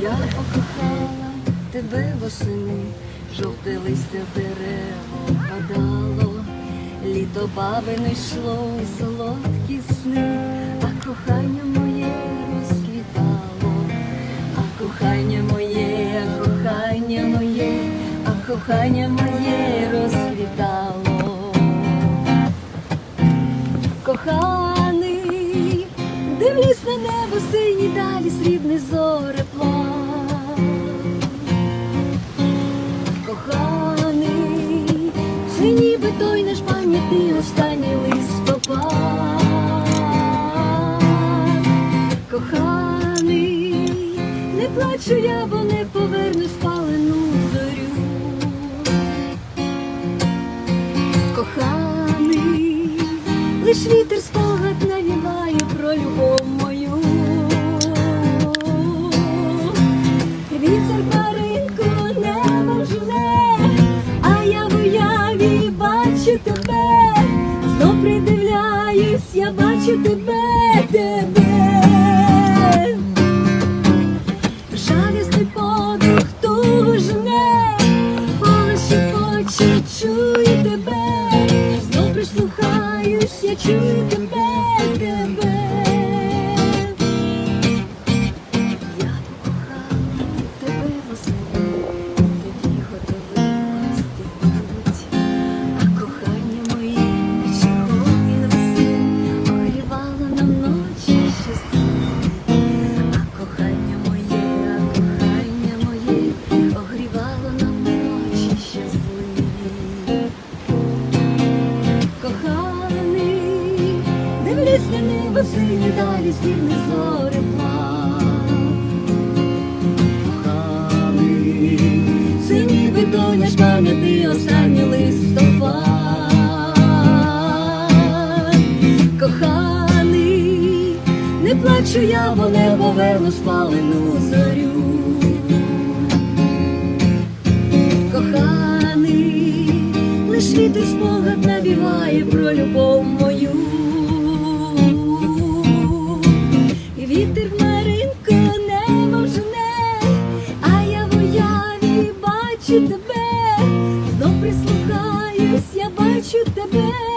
Я покохала тебе восени, жовте листя з падало, літо бабине йшло у солодкі сни, а кохання моє розквітало, а кохання моє, а кохання моє, а кохання моє небо синій далі срібний зореплав. Коханий, це ніби той наш пам'ятний останній листопад. Коханий, не плачу я, бо не поверну спалену зорю. Коханий, лиш вітер бачу тебе, знов придивляюсь, я бачу тебе, тебе. Жалісний подих тужне, полиші очі чую тебе, знов прислухаюсь, я чую тебе, тебе. Небо сині далі срібний зореплав. Коханий, це ніби доня ж пам'ятний останній листопад. Коханий, не плачу я, бо не поверну спалену зорю. Коханий, лиш вітер спогад навіває про любов мою. yeah.